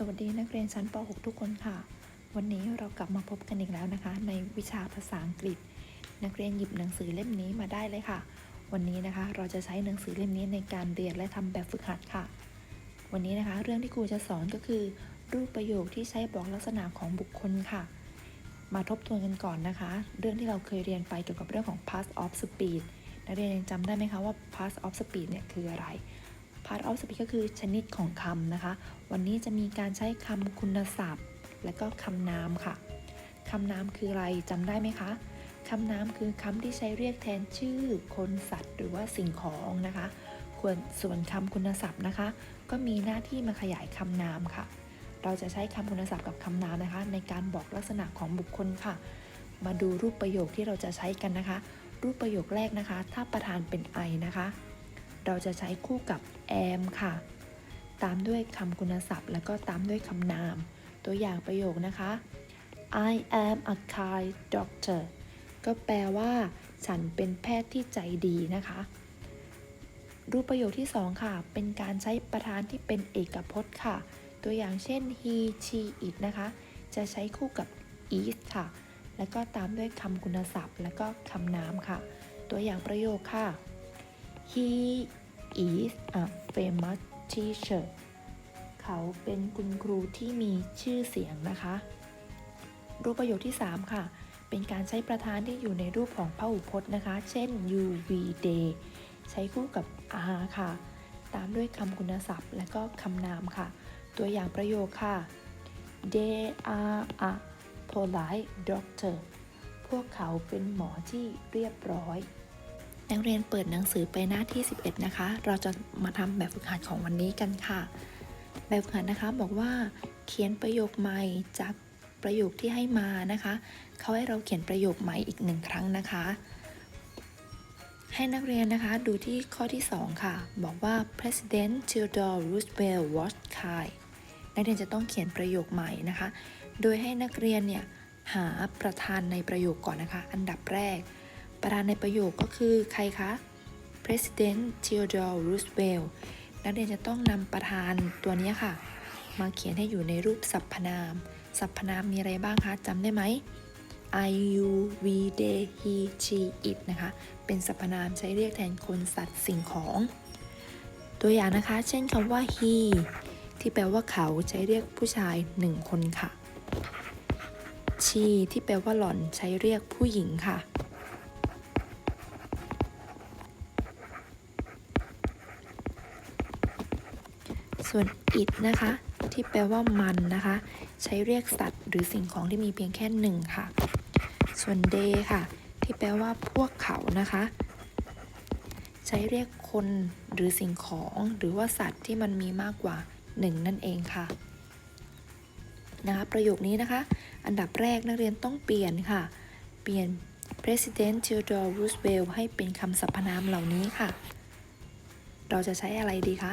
สวัสดีนักเรียนชั้นป .6 ทุกคนค่ะ วันนี้เรากลับมาพบกันอีกแล้วนะคะ ในวิชาภาษาอังกฤษ นักเรียนหยิบหนังสือเล่มนี้มาได้เลยค่ะ วันนี้นะคะเราจะใช้หนังสือเล่มนี้ในการเรียนและทำแบบฝึกหัดค่ะ วันนี้นะคะ เรื่องที่ครูจะสอนก็คือ รูปประโยคที่ใช้บอกลักษณะของบุคคลค่ะ มาทบทวนกันก่อนนะคะ เรื่องที่เราเคยเรียนไปเกี่ยวกับเรื่องของ past of speed นักเรียนยังจำได้ไหมคะว่า past of speed เนี่ยคืออะไร part of speech ก็คือชนิดของคำนะคะ วันนี้จะมีการใช้คำคุณศัพท์ และก็คำนามค่ะคำนามคืออะไรจำได้ไหมคะคำนามคือคำที่ใช้เรียกแทนชื่อ คนสัตว์ หรือว่าสิ่งของนะคะควรส่วนคำคุณศัพท์นะคะ ก็มีหน้าที่มาขยายคำนามค่ะ เราจะใช้คำคุณศัพท์กับคำนามนะคะ ในการบอกลักษณะของบุคคลค่ะ มาดูรูปประโยคที่เราจะใช้กันนะคะ รูปประโยคแรกนะคะ ถ้าประธานเป็น I นะคะ เราจะใช้คู่กับ am ค่ะ ตามด้วยคำคุณศัพท์ แล้วก็ตามด้วยคำนาม ตัวอย่างประโยคนะคะ I am a kind doctor ก็แปลว่า ฉันเป็นแพทย์ที่ใจดีนะคะ รูปประโยคที่ 2 ค่ะ เป็นการใช้ประธานที่เป็นเอกพจน์ค่ะ ตัวอย่างเช่น he she it นะคะ จะใช้คู่กับ is ค่ะ แล้วก็ตามด้วยคำคุณศัพท์ แล้วก็คำนามค่ะ ตัวอย่างประโยคค่ะ he is a famous teacher เขาเป็นคุณครูที่มีชื่อเสียงนะคะ รูปประโยคที่ 3 ค่ะ เป็นการใช้ประธานที่อยู่ในรูปของพหูพจน์นะคะ เช่น you we they ใช้คู่กับ are ค่ะ ตามด้วยคำคุณศัพท์ และก็คำนามค่ะ ตัวอย่างประโยคค่ะ they are a polite doctor พวกเขาเป็นหมอที่เรียบร้อย นักเรียนเปิดหนังสือไปหน้าที่ 11 นะคะ เราจะมาทำแบบฝึกหัดของวันนี้กันค่ะ แบบฝึกหัดนะคะบอกว่า เขียนประโยคใหม่จากประโยคที่ให้มานะคะ เขาให้เราเขียนประโยคใหม่อีกหนึ่งครั้งนะคะ ให้นักเรียนนะคะดูที่ข้อที่ 2 ค่ะ บอกว่า President Theodore Roosevelt was kind นักเรียนจะต้องเขียนประโยคใหม่นะคะ โดยให้นักเรียนเนี่ยหาประธานในประโยคก่อนนะคะ อันดับแรก ประธานในประโยคก็คือใครคะ President Theodore Roosevelt นักเรียนจะต้องนำประธานตัวนี้ค่ะ มาเขียนให้อยู่ในรูปสรรพนาม สรรพนามมีอะไรบ้างคะจำได้ไหม I you we they he she it นะคะ เป็นสรรพนามใช้เรียกแทนคนสัตว์สิ่งของ ตัวอย่างนะคะ เช่นคำว่า he ที่แปลว่าเขาใช้เรียกผู้ชายหนึ่งคนค่ะ she ที่แปลว่าหล่อนใช้เรียกผู้หญิงค่ะ ส่วน it นะคะ ที่แปลว่ามันนะคะ ใช้เรียกสัตว์หรือสิ่งของที่มีเพียงแค่หนึ่งค่ะ ส่วน they ค่ะ ที่แปลว่าพวกเขานะคะ ใช้เรียกคนหรือสิ่งของหรือว่าสัตว์ที่มันมีมากกว่าหนึ่งนั่นเองค่ะนะคะประโยคนี้นะคะ อันดับแรกนักเรียนต้องเปลี่ยนค่ะ เปลี่ยน President Theodore Roosevelt ให้เป็นคำสรรพนามเหล่านี้ค่ะ เราจะใช้อะไรดีคะ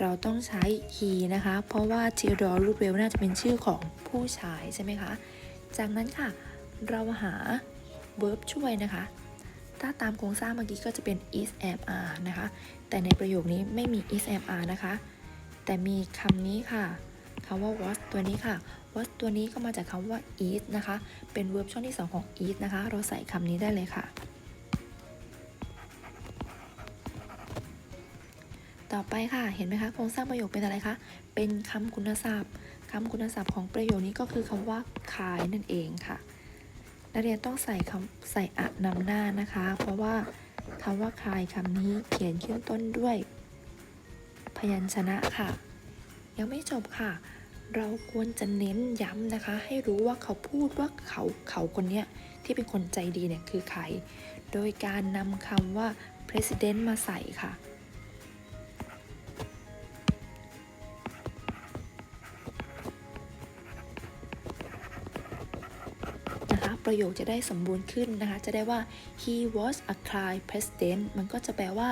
เราต้องใช้ he นะคะ เพราะว่า Theodore Roosevelt น่าจะเป็นชื่อของผู้ชายใช่ไหมคะ จากนั้นค่ะ เราหา verb ช่วยนะคะ ถ้าตามโครงสร้างเมื่อกี้ก็จะเป็น is am are นะคะ แต่ในประโยคนี้ไม่มี is am are นะคะ แต่มีคำนี้ค่ะคำว่า was ตัวนี้ค่ะ was ตัวนี้ก็มาจากคำว่า is นะคะ เป็น verb ช่องที่ 2 ของ is นะคะ เราใส่คำนี้ได้เลยค่ะ ต่อไปค่ะ เห็นไหมคะ โครงสร้างประโยคเป็นอะไรคะ เป็นคำคุณศัพท์คำคุณศัพท์ของประโยคนี้ก็คือคำว่า kind นั่นเองค่ะ นักเรียนต้องใส่คำใส่อะนำหน้านะคะ เพราะว่าคำว่า kind คำนี้เขียนขึ้นต้นด้วย พยัญชนะค่ะ ยังไม่จบค่ะ เราควรจะเน้นย้ำนะคะ ให้รู้ว่าเขาพูดว่าเขาเขาคนเนี้ยที่เป็นคนใจดีเนี่ยคือใคร โดยการนำคำว่า president มาใส่ค่ะ ประโยคจะได้สมบูรณ์ขึ้นนะคะ จะได้ว่า he was a kind president มันก็จะแปลว่า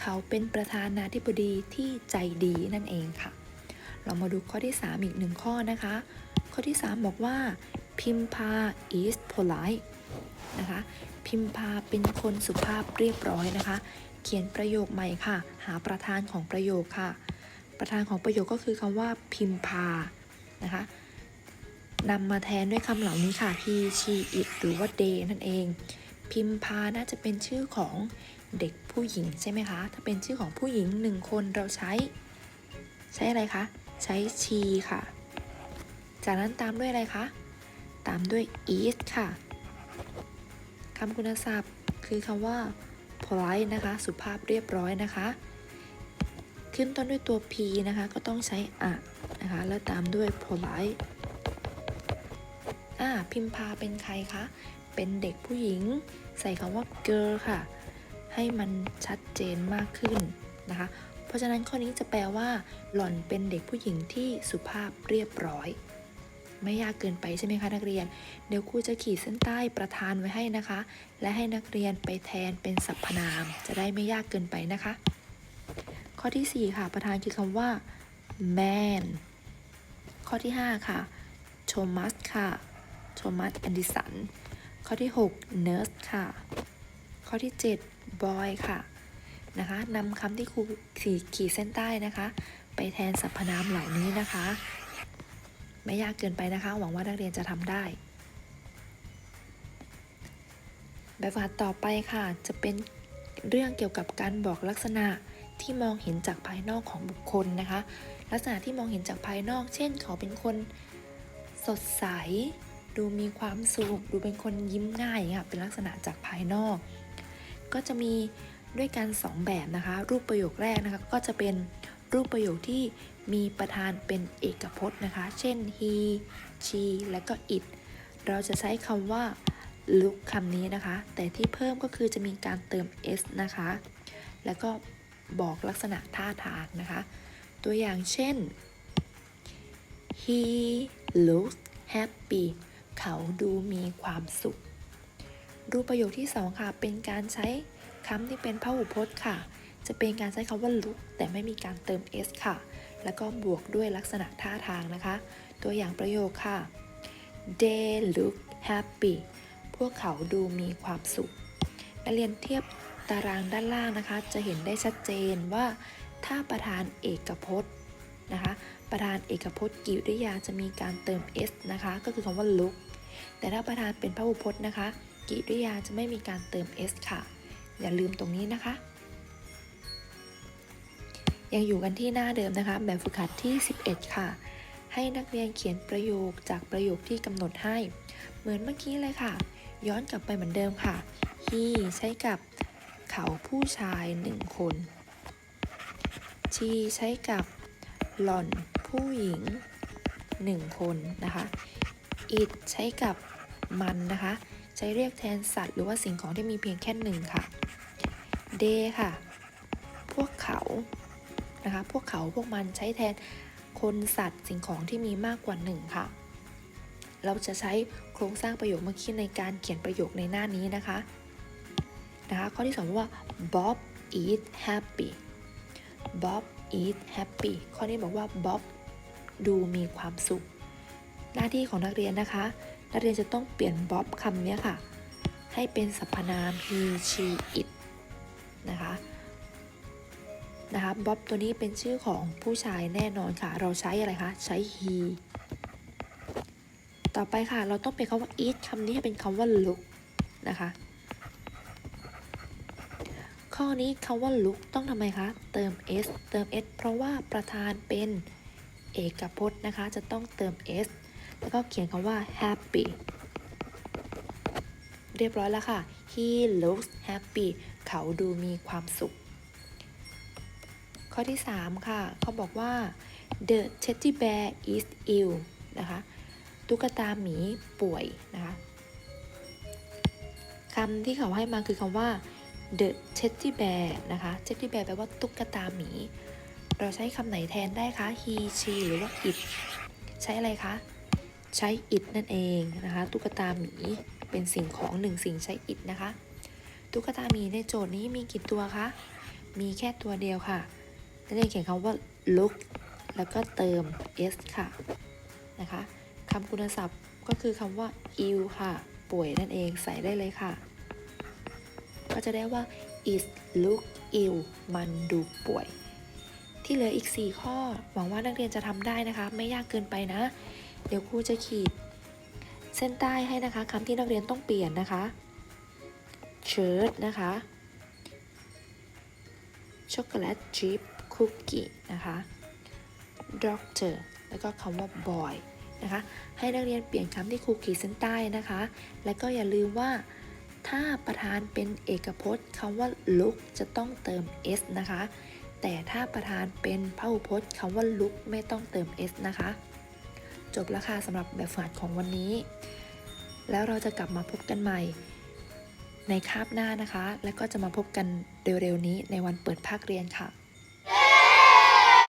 เขาเป็นประธานาธิบดีที่ใจดีนั่นเองค่ะ เรามาดูข้อที่ 3 อีกหนึ่งข้อนะคะ ข้อที่ 3 บอกว่า พิมพา is polite นะคะ พิมพาเป็นคนสุภาพเรียบร้อยนะคะ เขียนประโยคใหม่ค่ะ หาประธานของประโยคค่ะ ประธานของประโยคก็คือคำว่าพิมพานะคะ นำมาแทนด้วยคำเหล่านี้ค่ะ he she it หรือว่า they นั่นเอง พิมพาน่าจะเป็นชื่อของเด็กผู้หญิงใช่ไหมคะ ถ้าเป็นชื่อของผู้หญิงหนึ่งคนเราใช้ ใช้อะไรคะ ใช้ she ค่ะ จากนั้นตามด้วยอะไรคะ ตามด้วย is ค่ะคำคุณศัพท์คือคำว่า polite นะคะ สุภาพเรียบร้อยนะคะ ขึ้นต้นด้วยตัว p นะคะ ก็ต้องใช้อะนะคะ แล้วตามด้วย polite อ่าพิมพาเป็นใครคะ เป็นเด็กผู้หญิง ใส่คำว่า girl ค่ะ ให้มันชัดเจนมากขึ้นนะคะ เพราะฉะนั้นข้อนี้จะแปลว่า หล่อนเป็นเด็กผู้หญิงที่สุภาพเรียบร้อย ไม่ยากเกินไปใช่ไหมคะนักเรียน เดี๋ยวครูจะขีดเส้นใต้ประธานไว้ให้นะคะ และให้นักเรียนไปแทนเป็นสรรพนาม จะได้ไม่ยากเกินไปนะคะ ข้อที่ 4 ค่ะ ประธานคือคำว่า man ข้อที่ 5 ค่ะ Thomas ค่ะ Thomas Edison ข้อที่6 nurse ค่ะ ข้อที่7 boy ค่ะนะคะนำคำที่ครูขีขีดเส้นใต้นะคะ ไปแทนสรรพนามเหล่านี้นะคะ ไม่ยากเกินไปนะคะ หวังว่านักเรียนจะทำได้แบบหัดต่อไปค่ะ จะเป็นเรื่องเกี่ยวกับการบอกลักษณะที่มองเห็นจากภายนอกของบุคคลนะคะ ลักษณะที่มองเห็นจากภายนอก เช่น เขาเป็นคนสดใส ดูมีความสุข ดูเป็นคนยิ้มง่ายค่ะ เป็นลักษณะจากภายนอก ก็จะมีด้วยกันสองแบบนะคะ รูปประโยคแรกนะคะ ก็จะเป็นรูปประโยคที่มีประธานเป็นเอกพจน์นะคะ เช่น he she และก็ it เราจะใช้คำว่า look คำนี้นะคะ แต่ที่เพิ่มก็คือจะมีการเติม s นะคะ แล้วก็บอกลักษณะท่าทางนะคะ ตัวอย่างเช่น he looks happy เขาดูมีความสุข รูปประโยคที่ 2 ค่ะ เป็นการใช้คำที่เป็นพหูพจน์ค่ะ จะเป็นการใช้คำว่า look แต่ไม่มีการเติม s ค่ะ แล้วก็บวกด้วยลักษณะท่าทางนะคะ ตัวอย่างประโยคค่ะ they look happy พวกเขาดูมีความสุข นักเรียนเทียบตารางด้านล่างนะคะ จะเห็นได้ชัดเจนว่า ถ้าประธานเอกพจน์นะคะ ประธานเอกพจน์กิริยาจะมีการเติม s นะคะ ก็คือคำว่า look แต่ถ้าประธานเป็นพหูพจน์นะคะกิริยาจะไม่มีการเติม s ค่ะ อย่าลืมตรงนี้นะคะ ยังอยู่กันที่หน้าเดิมนะคะ แบบฝึกหัดที่ 11 ค่ะ ให้นักเรียนเขียนประโยคจากประโยคที่กำหนดให้ เหมือนเมื่อกี้เลยค่ะ ย้อนกลับไปเหมือนเดิมค่ะ he ใช้กับเขาผู้ชายหนึ่งคน she ใช้กับหล่อนผู้หญิงหนึ่งคนนะคะ it ใช้กับมันนะคะ ใช้เรียกแทนสัตว์หรือว่าสิ่งของที่มีเพียงแค่หนึ่งค่ะ they ค่ะ พวกเขา นะคะ พวกเขาพวกมันใช้แทนคนสัตว์สิ่งของที่มีมากกว่าหนึ่งค่ะ เราจะใช้โครงสร้างประโยคเมื่อกี้ในการเขียนประโยคในหน้านี้นะคะ นะคะ ข้อที่สองว่า Bob is happy Bob is happy ข้อนี้บอกว่า Bob ดูมีความสุข หน้าที่ของนักเรียนนะคะ นักเรียนจะต้องเปลี่ยน Bob คำนี้ค่ะ ให้เป็นสรรพนาม he she it นะคะนะคะบ๊อบตัวนี้เป็นชื่อของผู้ชายแน่นอนค่ะ เราใช้อะไรคะ ใช้ he ต่อไปค่ะ เราต้องเป็นคำว่า it คำนี้ให้เป็นคำว่า look นะคะ ข้อนี้คำว่า look ต้องทำไมคะ เติม s เติม s เพราะว่าประธานเป็นเอกพจน์นะคะ จะต้องเติม s แล้วก็เขียนคำว่า happy เรียบร้อยแล้วค่ะ he looks happy เขาดูมีความสุข ข้อที่ 3 ค่ะ เขาบอกว่า the teddy bear is ill นะคะ ตุ๊กตาหมีป่วยนะคะคำที่เขาให้มาคือคำว่า the teddy bear นะคะ teddy bear แปลว่าตุ๊กตาหมี เราใช้คำไหนแทนได้คะ he she หรือว่า it ใช้อะไรคะ ใช้ it นั่นเองนะคะตุ๊กตาหมีเป็นสิ่งของหนึ่งสิ่งใช้ it นะคะ ตุ๊กตาหมีในโจทย์นี้มีกี่ตัวคะมีแค่ตัวเดียวค่ะนักเรียนเขียนคำว่า look แล้วก็เติม s ค่ะนะคะคำคุณศัพท์ก็คือคำว่า ill ค่ะ ป่วยนั่นเองใส่ได้เลยค่ะ ก็จะได้ว่า is look ill มันดูป่วย ที่เหลืออีก 4 ข้อ หวังว่านักเรียนจะทำได้นะคะ ไม่ยากเกินไปนะ เดี๋ยวครูจะขีด เส้นใต้ให้นะคะคำที่นักเรียนต้องเปลี่ยนนะคะ shirt นะคะช็อกโกแลตชิพคุกกี้นะคะ doctor แล้วก็คำว่า boy นะคะ ให้นักเรียนเปลี่ยนคำที่ครูขีดเส้นใต้นะคะ และก็อย่าลืมว่าถ้าประธานเป็นเอกพจน์คำว่า look จะต้องเติม s นะคะ แต่ถ้าประธานเป็นพหูพจน์คำว่า look ไม่ต้องเติม s นะคะ จบแล้วค่ะสำหรับแบบฝึกหัดของวันนี้ แล้วเราจะกลับมาพบกันใหม่ ในคาบหน้านะคะ และก็จะมาพบกันเร็วๆนี้ในวันเปิดภาคเรียนค่ะ